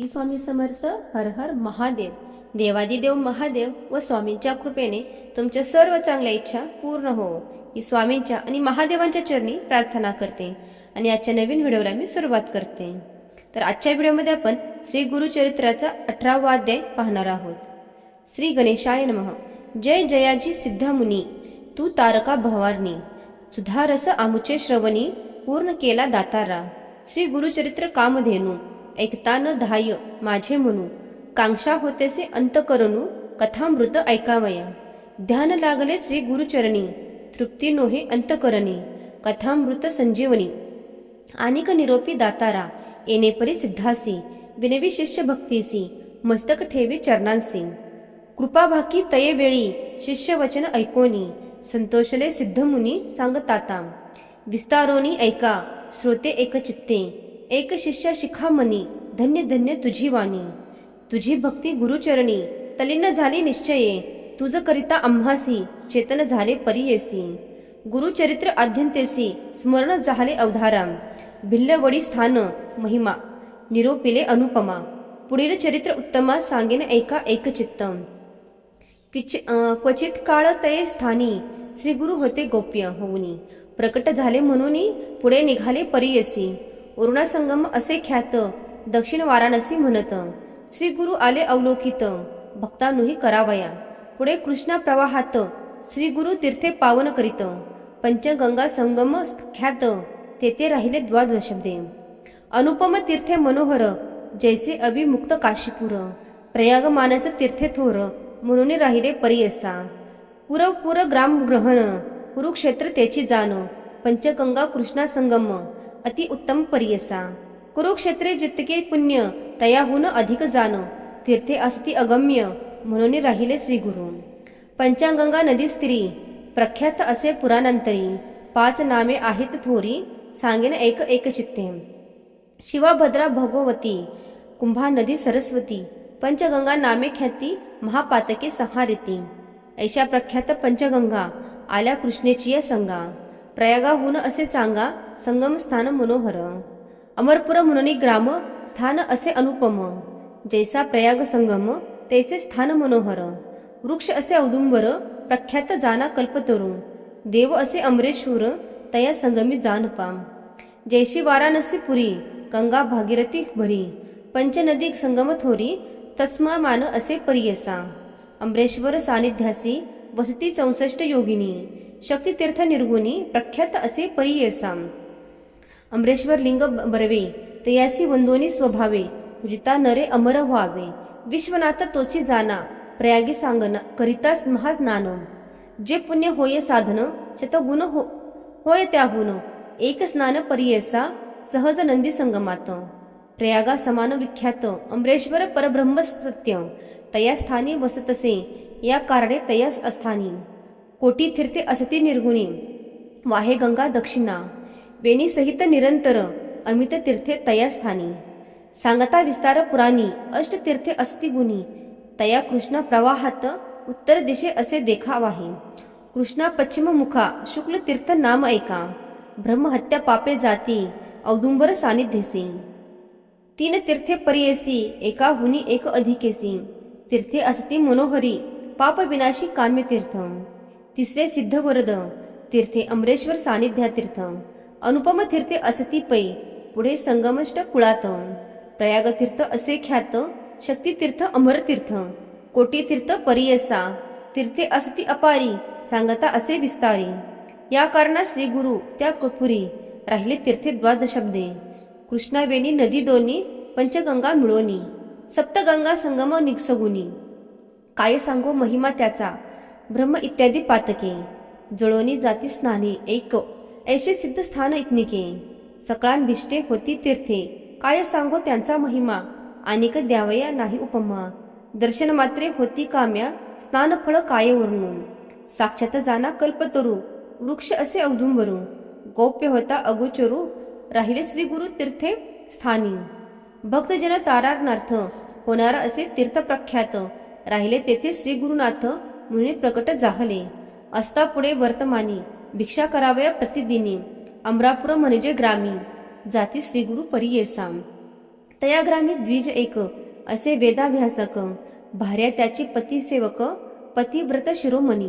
श्री स्वामी समर्थ हर हर महादेव. देवादिदेव महादेव व स्वामींच्या कृपेने तुमच्या सर्व चांगल्या इच्छा पूर्ण हो. ही स्वामींच्या आणि महादेवांच्या चरणी प्रार्थना करते. आणि आजच्या नवीन व्हिडिओला मी सुरुवात करते. तर आजच्या व्हिडिओमध्ये आपण श्री गुरुचरित्राचा अठरावा अध्याय पाहणार आहोत. श्री गणेशाय नमः. जय जयाजी सिद्धमुनी. तू तारका भवारणी. सुधारस आमुचे श्रवणी. पूर्ण केला दातारा. श्री गुरुचरित्र कामधेनू. ऐकतान धाय माझे म्हणू कांक्षा होतेसे अंत करणू कथामृत ऐकावया. ध्यान लागले श्री गुरुचरणी तृप्ती नोहे अंतकरणी कथामृत संजीवनी. आनिक निरोपी दातारा येणेपरी सिद्धासी विनवी शिष्य भक्तीसी मस्तक ठेवी चरणांसी. कृपाभाकी तये वेळी शिष्य वचन ऐकोनी संतोषले सिद्ध मुनी सांगताता. विस्तारोनी ऐका श्रोते एक चित्ते. एक शिष्य शिखामणी धन्य धन्य तुझी वाणी. तुझी भक्ती गुरुचरणी तलीन झाली निश्चये. तुझ करिता आम्हासी चेतन झाले परियेसी. गुरुचरित्र आद्यंतेसी स्मरण झाले अवधाराम भिल्लवडी स्थान महिमा. निरोपिले अनुपमा. पुढील चरित्र उत्तमा सांगेन ऐका एकचित्त किच- क्वचित काळ तये स्थानी श्री गुरु होते गोप्य होऊनी. प्रकट झाले म्हणून पुढे निघाले परियसी. उरुणा असे ख्यात दक्षिण वाराणसी म्हणत. श्री गुरु आले अवलोकित भक्तानुही करावया. पुढे कृष्णा प्रवाहात श्री गुरु तीर्थे पावन करीत. पंचगंगा संगम ख्यात तेथे राहिले द्वादशब्दे. अनुपम तीर्थे मनोहर जैसे अभिमुक्त काशीपुर. प्रयाग मानस तीर्थे थोर म्हणून राहिले परियसा. पुरव ग्राम ग्रहण कुरुक्षेत्र त्याची जाण. पंचगंगा कृष्णा संगम. अति उत्तम परियसा। कुरुक्षेत्रे जितके पुण्य तयाहून अधिक जाण। तीर्थे असती अगम्य म्हणून राहिले श्री गुरु नदी स्त्री प्रख्यात असे पुराणांतरी पाच नामे आहेत थोरी सांगेन एक एक चित्ते। शिवाभद्रा भगवती कुंभा नदी सरस्वती पंचगंगा नामे ख्याती महापातके संहारिती। ऐशा प्रख्यात पंचगंगा आल्या कृष्णेची संगा। प्रयागाहून असे चांगा संगम स्थान मनोहर. अमरपुर म्हणून ग्राम स्थान असे अनुपम. जैसा प्रयाग संगम तैसे स्थान मनोहर. वृक्ष असे औदुंबर प्रख्यात जाना कल्पतरू. देव असे अमरेश्वर तया संगमी जान पाम जैशी वाराणसी पुरी गंगा भागीरथी भरी. पंचनदी संगम थोरी तस्मा मान असे परियसा. अमरेश्वर सानिध्यासी वसती चौसष्ट योगिनी. शक्तितीर्थ निर्गुणी प्रख्यात असे परियसाम अमरेश्वर लिंग बरवे तयासी वंदोनी स्वभावे जिता नरे अमर व्हावे. विश्वनाथ तोची जाना प्रयागी सांगना करिता महाज्ञान. जे पुण्य होय साधन शतगुण हो होय त्याहून. एक स्नान परियसा सहज नंदी संगमात. प्रयागा समान विख्यात अमरेश्वर परब्रह्म सत्य. तया स्थानी वसतसे या कारणे तयास अस्थानी. कोटी तीर्थे असती निर्गुणी. वाहे गंगा दक्षिणा. वेणी सहित निरंतर अमित तीर्थे तया स्थानी सांगता विस्तार पुराणी अष्ट तीर्थे अस्ति गुणी. तया कृष्ण प्रवाहात उत्तर दिशे असे देखावाही. कृष्णा पश्चिम मुखा शुक्ल तीर्थ नाम ऐका. ब्रह्महत्या पापे जाती औदुंबर सानिध्यसी. तीन तीर्थे परियसी एका हुनी एक अधिकेसी. तीर्थे असती मनोहरी पाप विनाशी काम्य तीर्थ. तिसरे सिद्ध वरद तीर्थे अमरेश्वर सानिध्या तीर्थ अनुपम तीर्थे असती पै पुढे संगमष्ट कुळात. प्रयाग तीर्थ असे ख्यात शक्ती तीर्थ अमर तीर्थ कोटी तीर्थ परियसा तीर्थे असती अपारी सांगता असे विस्तारी. या कारणात श्री गुरु त्या कपुरी राहिले तीर्थे द्वादशब्दे. कृष्णावेणी नदी दोन्ही पंचगंगा मिळोनी सप्तगंगा संगम निसगुनी. काय सांगो महिमा त्याचा? ब्रह्म इत्यादी पातके जळोनी जाती स्नानी ऐक ऐसे सिद्ध स्थान इतनिके सकळांभिष्टे होती तीर्थे काय सांगो त्यांचा महिमा अनेक द्यावया नाही उपमा दर्शन मात्रे होती काम्या स्नान फळ काय वर्णू साक्षात जाना कल्पतरू वृक्ष असे अवधुंबरू गोप्य होता अगोचरू राहिले श्री गुरु तीर्थे स्थानी. भक्तजन तारारणार्थ होणार असे तीर्थ प्रख्यात राहिले तेथे श्री गुरुनाथ म्हणून प्रकट जाहले असता पुढे वर्तमानी भिक्षा करावया प्रतिदिनी अमरापुर म्हणजे ग्रामी जाती श्री गुरु परियेसाम. तया ग्रामी द्विज एक असे वेदाभ्यासक भार्या त्याची पतिसेवक पतिव्रत शिरोमणी.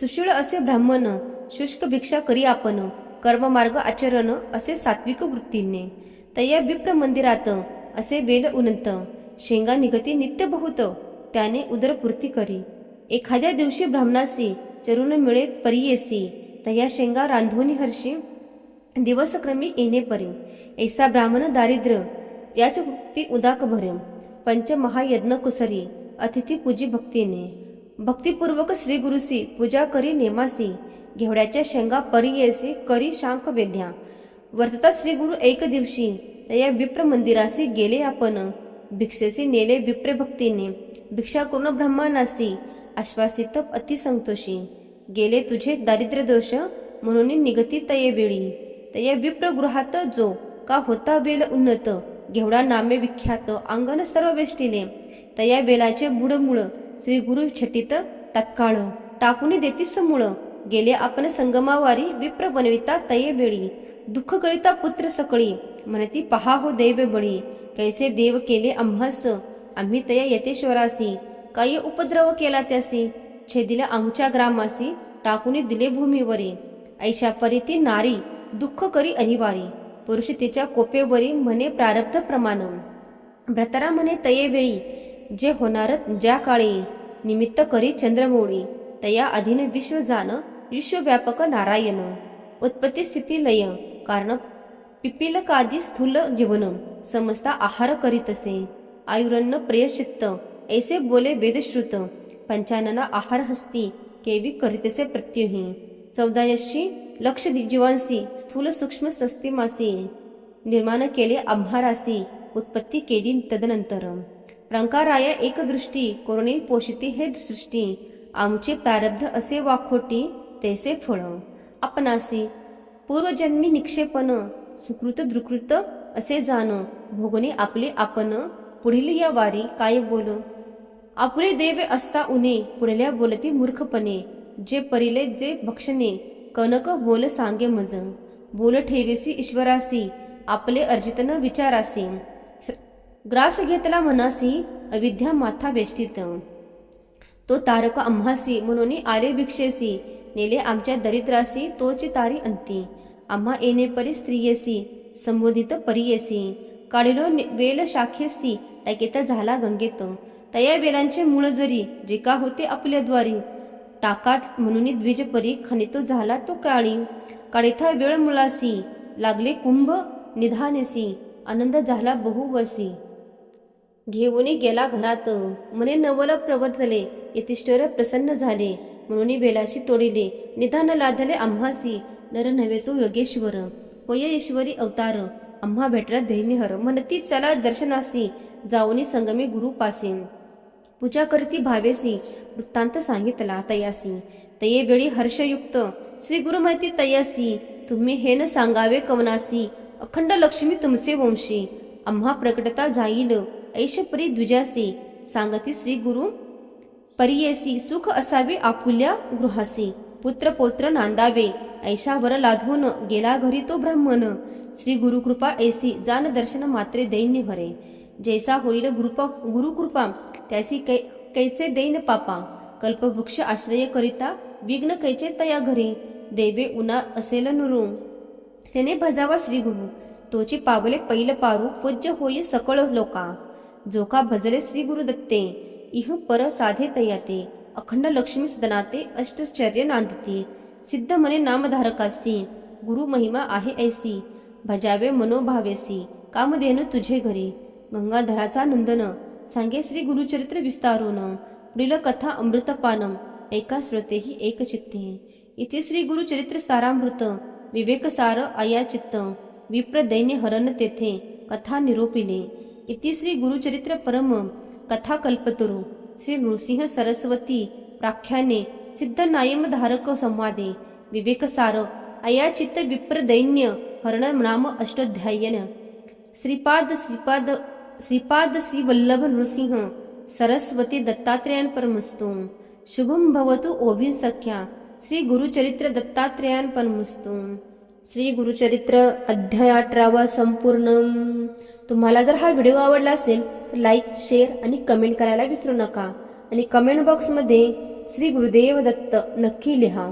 सुशूळ असे ब्राह्मण शुष्क भिक्षा करी आपण कर्ममार्ग आचरण असे सात्विक वृत्तीने. तया विप्र मंदिरात असे वेल उनंत शेंगा निगती नित्य बहुत त्याने उदरपूर्ती करी. एखाद्या दिवशी ब्राह्मणासी चरुण मिळे परियेसी तया शेंगा रांधोनी हर्षी दिवसक्रमी येणे परी. ऐसा ब्राह्मण दारिद्र्य याच भक्ती उदाक भरे. पंच महायज्ञ कुसरी अतिथी पूजी भक्तीने. भक्तिपूर्वक श्री गुरुसी पूजा करी नेमासी घेवड्याच्या शेंगा परियेसी करी शांक वेद्या. वर्तता श्री गुरु एक दिवशी तया विप्र मंदिरासी गेले आपण. भिक्षेसी नेले विप्र भक्तीने. भिक्षा करून ब्रह्मानासी आश्वासित अतिसंतोषी. गेले तुझे दारिद्र्य दोष म्हणून निगती तये वेळी तया विप्र गृहात जो का होता वेल उन्नत घेवडा नामे विख्यात अंगण सर्व वेष्टिले तया वेलाचे बुडमुळ श्री गुरु छटीत तत्काळ. टाकून देतीस मूळ. गेले आपण संगमावारी विप्र बनविता तये वेळी दुःख करिता पुत्र सकळी म्हणती पहा हो दैव बळी कैसे देव केले आम्हास आम्ही तया यतेश्वरासी. काही उपद्रव केला त्यासी छेदिले आमच्या ग्रामासी टाकून दिले भूमीवरी. ऐशा परी ती नारी दुःख करी अनिवारी. पुरुष तिच्या कोपेवरी म्हणे प्रारब्ध प्रमाण. भ्रतरा म्हणे तये वेळी जे होणार ज्या काळी. निमित्त करी चंद्रमोळी तया अधीन विश्व जाण विश्वव्यापक नारायण. उत्पत्ती स्थिती लय कारण पिपिलकादी स्थूल जीवन. समजता आहार करीतसे आयुरन्न प्रियचित्त ऐसे बोले वेदश्रुत पंचानना आहार हस्ती केवी करीतसे प्रत्युही। चौदायशी लक्ष जीवांसी स्थूल सूक्ष्म सस्तिमासी निर्माण केले आम्हारासी उत्पत्ती केली तदनंतर। रंकाराया एक दृष्टी कोरणी पोषिती हे सृष्टी आमचे प्रारब्ध असे वाखोटी तैसे फळ। आपणासी पूर्वजन्मी निक्षेपण सुकृत दुकृत असे जाण। भोगणे आपले आपण पुढील या वारी काय बोल? आपुले देव असता उने पुढल्या बोलती मूर्खपणे. जे परिले जे भक्षणे कनक बोल सांगे मज. बोल ठेवेसी ईश्वरासी आपले अर्जितन विचारासी. ग्रास घेतला मनासी अविद्या माथा बेष्टित तो तारक आम्हासी म्हणून आले भिक्षेसी. नेले आमच्या दरिद्रासी तोची तारी अंती. आम्हा येणे परी स्त्रियेसी संबोधित परियेसी. काढिलो वेल शाखेसी टाकेता झाला गंगेत. तया बेलांचे मूळ जरी जे का होते आपल्या द्वारी टाकात म्हणून द्विजपरी खनितो झाला तो काळी. काळीथा वेळ मुळासी लागले कुंभ निधानसी आनंद झाला बहुवसी. घेऊन गेला घरात म्हणे नवल प्रवर्तले यतिष्ठर प्रसन्न झाले म्हणून बेलाशी तोडिले निधान लाधले आम्हासी नर नव्हे तो योगेश्वर. होय ईश्वरी अवतार आम्हा भेटला दैन्यहर म्हणती चला दर्शनासी जाऊनी संगमे गुरु पासी पूजा करती भावेसी वृत्तांत सांगितला तयासी. तये वेळी हर्षयुक्त श्री गुरु म्हणती तयासी तुम्ही हे न सांगावे कवनासी अखंड लक्ष्मी तुमसे वंशी आम्हा प्रकटता जाईल ऐशपरी द्विजासी सांगती श्री गुरु परियेसी सुख असावे आपुल्या गृहासी पुत्र पौत्र नांदावे ऐशावर लाधून गेला घरी तो ब्राह्मण श्री गुरुकृपा ऐसी जान दर्शन मात्रे दैन्य भरे जैसा होईल गुरुपा गुरुकृपा त्यासी कै कैचे दैन पापा? कल्पवृक्ष आश्रय करिता विघ्न कैचे तया घरी? देवे उना असेल नुरू त्याने भजावा श्री गुरु तोची पावले पैल पारू पूज्य होई सकळ लोका. जोका भजले श्री गुरु दत्ते. इह पर साधे तयाते. अखंड लक्ष्मी सदनाते अष्टचर्य नांदती. सिद्ध मने नामधारकासी. गुरु महिमा आहे ऐसी. भजावे मनोभावेसी. कामधेनु तुझे घरी. गंगाधराचा नंदन. सांगे श्री गुरुचरित्र विस्तारून पुढील कथा अमृतपानम, एका श्रोतेही एक चित्ते इथे श्री गुरुचरित्र सारामृत विवेक सार आया चित्त विप्र दैन्य हरण तेथे, कथा निरोपिले इति श्री गुरुचरित्र परम कथा कल्पतरू श्री नृसिंह सरस्वती प्राख्याने, सिद्ध नायम धारक संवादे विवेक सार अया चित्त विप्र दैन्य हरण नाम अष्टोध्यायन। श्रीपाद श्रीपाद श्रीपाद श्री वल्लभ नृसिंह सरस्वती दत्तात्रेयान परमस्तु। शुभम भवतु ओभी सख्या। श्री गुरुचरित्र दत्तात्रेयान परमस्तु। श्री गुरुचरित्र अध्याय अठरावा संपूर्ण तुम्हाला जर हा व्हिडिओ आवडला असेल तर लाईक शेअर आणि कमेंट करायला विसरू नका. आणि कमेंट बॉक्समध्ये श्री गुरुदेव दत्त नक्की लिहा.